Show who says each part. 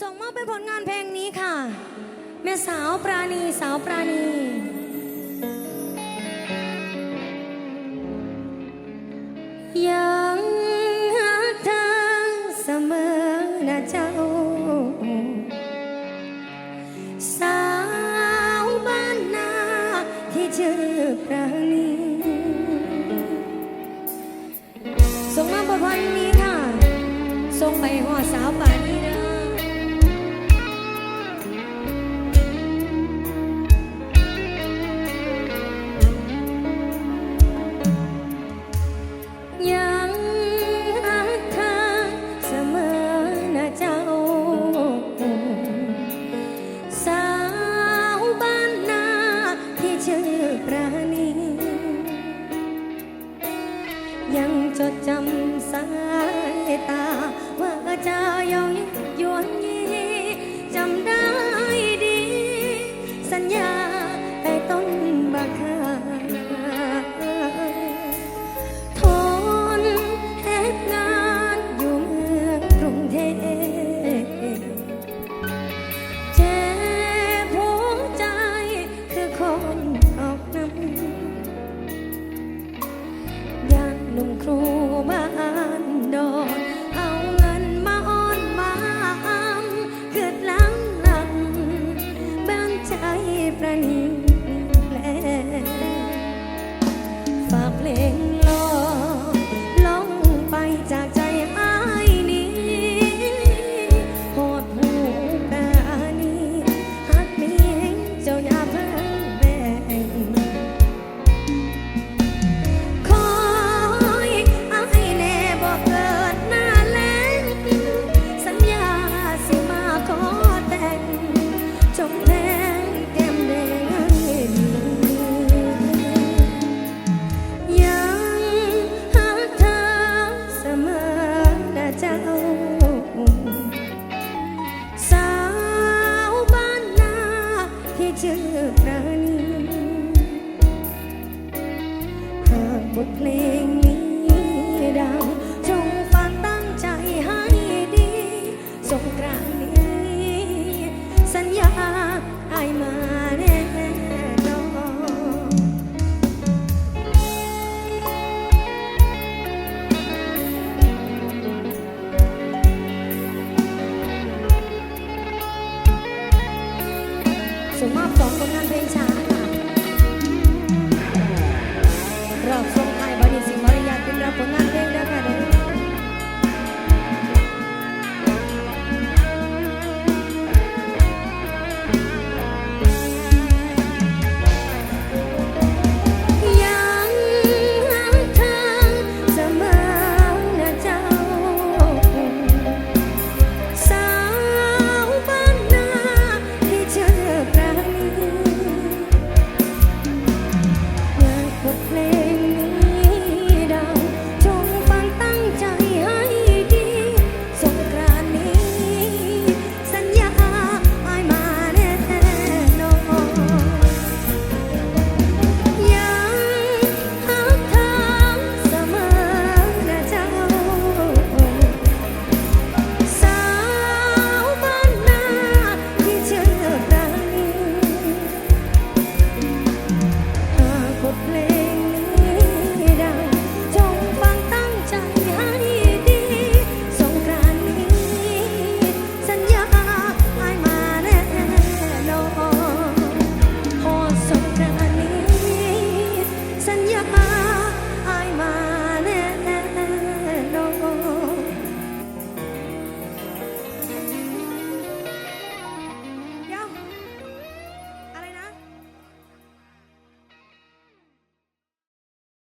Speaker 1: ส่งมอบเป็นผลงานเพลงนี้ค่ะ แม่สาวปราณีสาวปราณียังหักเธอเสมอนะเจ้า สาวบ้านนาที่ชื่อปราณีส่งมาบทเพลงนี้ค่ะ ส่งไปหัวสาวป่านนี้เว่าเจะยองยวนยีจำได้ดี สัญญาแต่ต้นบักคาทนเหตุงานอยู่เมืองกรุงเทพเจ็บหัวใจคือคนออกนำยันหนุ่มครูบา ป เจ้า สาวบ้านนาที่ชื่อปราณีหากบทเพลง สู่มอบสองผลงานเพลงช้าค่ะรอบทรงไทยบริสิมาริยาเป็นรับผลงาน สัญญา